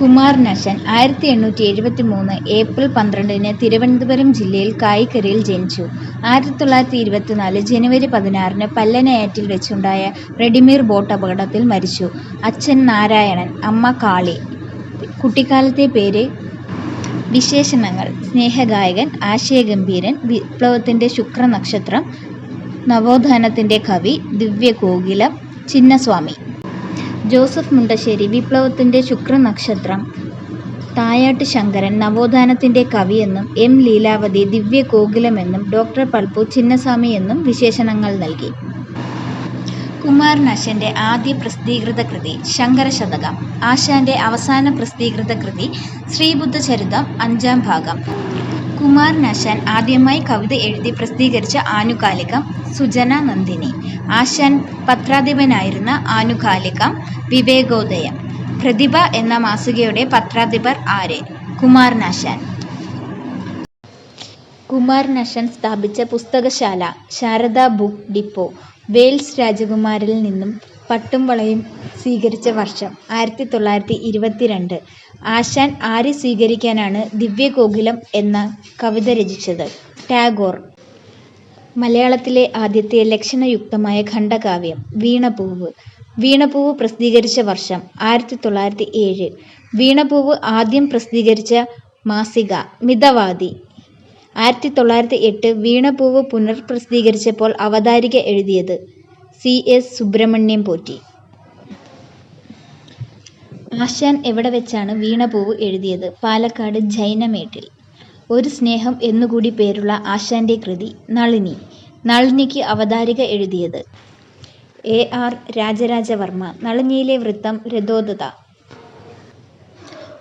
കുമാരനാശാൻ ആയിരത്തി എണ്ണൂറ്റി എഴുപത്തി മൂന്ന് ഏപ്രിൽ പന്ത്രണ്ടിന് തിരുവനന്തപുരം ജില്ലയിൽ കായിക്കരയിൽ ജനിച്ചു. ആയിരത്തി തൊള്ളായിരത്തി ഇരുപത്തിനാല് ജനുവരി പതിനാറിന് പല്ലനയാറ്റിൽ വെച്ചുണ്ടായ റെഡിമീർ ബോട്ട് അപകടത്തിൽ മരിച്ചു. അച്ഛൻ നാരായണൻ, അമ്മ കാളി. കുട്ടിക്കാലത്തെ പേര് വിശേഷണങ്ങൾ സ്നേഹഗായകൻ, ആശയഗംഭീരൻ, വിപ്ലവത്തിന്റെ ശുക്രനക്ഷത്രം, നവോത്ഥാനത്തിന്റെ കവി, ദിവ്യകോകിലം, ചിന്നസ്വാമി. ജോസഫ് മുണ്ടശ്ശേരി വിപ്ലവത്തിന്റെ ശുക്രനക്ഷത്രം, തായാട്ട് ശങ്കരൻ നവോത്ഥാനത്തിന്റെ കവിയെന്നും എം. ലീലാവതി ദിവ്യ ദിവ്യകോകിലമെന്നും ഡോക്ടർ പൽപ്പു ചിന്നസ്വാമി എന്നും വിശേഷണങ്ങൾ നൽകി. കുമാരനാശന്റെ ആദ്യ പ്രസിദ്ധീകൃത കൃതി ശങ്കരശതകം. ആശാന്റെ അവസാന പ്രസിദ്ധീകൃത കൃതി ശ്രീബുദ്ധചരിതം അഞ്ചാം ഭാഗം. കുമാരനാശാൻ ആദ്യമായി കവിത എഴുതി പ്രസിദ്ധീകരിച്ച ആനുകാലികം സുജന നന്ദിനി ആശാൻ പത്രാധിപനായിരുന്ന ആനുകാലികം വിവേകോദയം. പ്രതിഭ എന്ന മാസികയുടെ പത്രാധിപർ ആര്? കുമാർ നശാൻ സ്ഥാപിച്ച പുസ്തകശാല ശാരദ ബുക്ക് ഡിപ്പോ. വെയിൽസ് രാജകുമാരിൽ നിന്നും പട്ടും വളയും സ്വീകരിച്ച വർഷം ആയിരത്തി തൊള്ളായിരത്തി ഇരുപത്തിരണ്ട്. ആശാൻ ആരെ സ്വീകരിക്കാനാണ് ദിവ്യകോകിലം എന്ന കവിത രചിച്ചത്? ടാഗോർ. മലയാളത്തിലെ ആദ്യത്തെ ലക്ഷണയുക്തമായ ഖണ്ഡകാവ്യം വീണപൂവ്. വീണപൂവ് പ്രസിദ്ധീകരിച്ച വർഷം ആയിരത്തി തൊള്ളായിരത്തി ഏഴ്. വീണപൂവ് ആദ്യം പ്രസിദ്ധീകരിച്ച മാസിക മിതവാദി. ആയിരത്തി തൊള്ളായിരത്തി എട്ട് വീണപൂവ് പുനർപ്രസിദ്ധീകരിച്ചപ്പോൾ അവതാരിക എഴുതിയത് സി. എസ്. സുബ്രഹ്മണ്യം പോറ്റി. ആശാൻ എവിടെ വെച്ചാണ് വീണപൂവ് എഴുതിയത്? പാലക്കാട് ജൈനമേട്ടിൽ. ഒരു സ്നേഹം എന്നുകൂടി പേരുള്ള ആശാന്റെ കൃതി നളിനി. നളിനിക്ക് അവതാരിക എഴുതിയത് എ. ആർ. രാജരാജവർമ്മ. നളിനിയിലെ വൃത്തം രഥോദത.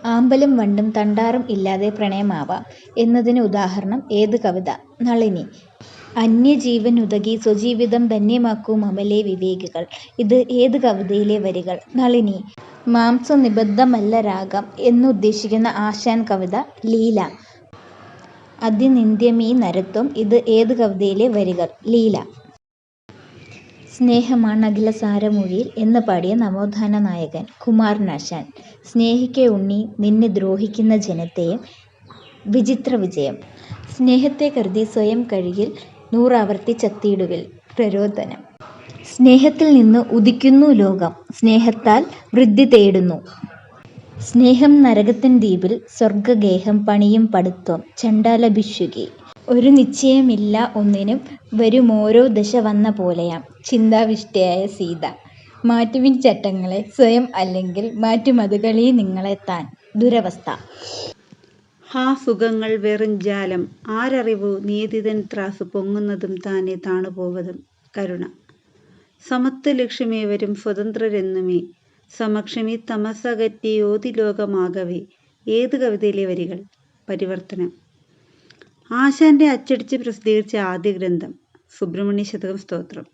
ആമ്പലും വണ്ടും തണ്ടാറും ഇല്ലാതെ പ്രണയമാവാം എന്നതിന് ഉദാഹരണം ഏത് കവിത? നളിനി. അന്യജീവനുതകി സ്വജീവിതം ധന്യമാക്കുമമലേ വിവേകികൾ. ഇത് ഏത് കവിതയിലെ വരികൾ? നളിനി. മാംസനിബദ്ധമല്ല രാഗം എന്നുദ്ദേശിക്കുന്ന ആശാൻ കവിത ലീല. അതിനിന്ദ്യമീ നരത്വം. ഇത് ഏത് കവിതയിലെ വരികൾ? ലീല. സ്നേഹമാണഖിലസാരമൊഴിയിൽ എന്ന് പാടിയ നവോത്ഥാന നായകൻ? കുമാരനാശാൻ. സ്നേഹിക്ക ഉണ്ണി നിന്നെ ദ്രോഹിക്കുന്ന ജനത്തെയും. വിചിത്രവിജയം. സ്നേഹത്തെ കരുതി സ്വയം കഴുകിൽ നൂറാവർത്തി പ്രരോധനം പ്രരോദനം. സ്നേഹത്തിൽ നിന്ന് ഉദിക്കുന്നു ലോകം. സ്നേഹത്താൽ വൃദ്ധി തേടുന്നു. സ്നേഹം നരകത്തിൻ ദ്വീപിൽ സ്വർഗഗേഹം പണിയും പടുത്വം. ഭിഷുകി ഒരു നിശ്ചയമില്ല ഒന്നിനും വരുമോരോ ദശ വന്ന പോലെയാം. ചിന്താവിഷ്ടയായ സീത. മാറ്റുവിൻ ചട്ടങ്ങളെ സ്വയം അല്ലെങ്കിൽ മാറ്റുമതുകളീ നിങ്ങളെ താൻ. ദുരവസ്ഥ. ഹാ സുഖങ്ങൾ വെറുംജാലം ആരറിവു നീതിതൻ ത്രാസു പൊങ്ങുന്നതും താനെ താണുപോവതും. കരുണ. സമത്വ ലക്ഷ്യമേവരും സ്വതന്ത്രരെന്നുമേ സമക്ഷമി തമസകറ്റി യോതി ലോകമാകവേ ഏത് കവിതയിലെ വരികൾ? പരിവർത്തനം. ആശാന്റെ അച്ചടിച്ച് പ്രസിദ്ധീകരിച്ച ആദ്യ ഗ്രന്ഥം സുബ്രഹ്മണ്യ ശതകം സ്തോത്രം.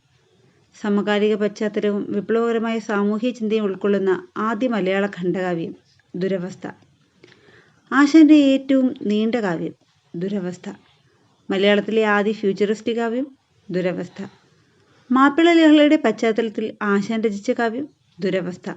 സമകാലിക പശ്ചാത്തലവും വിപ്ലവകരമായ സാമൂഹ്യ ചിന്തയും ഉൾക്കൊള്ളുന്ന ആദ്യ മലയാള ഖണ്ഡകാവ്യം ദുരവസ്ഥ. ആശാന്റെ ഏറ്റവും നീണ്ട കാവ്യം ദുരവസ്ഥ. മലയാളത്തിലെ ആദ്യ ഫ്യൂച്ചറിസ്റ്റ് കാവ്യം ദുരവസ്ഥ. മാപ്പിള ലഹളയുടെ പശ്ചാത്തലത്തിൽ ആശാൻ രചിച്ച കാവ്യം ദുരവസ്ഥ.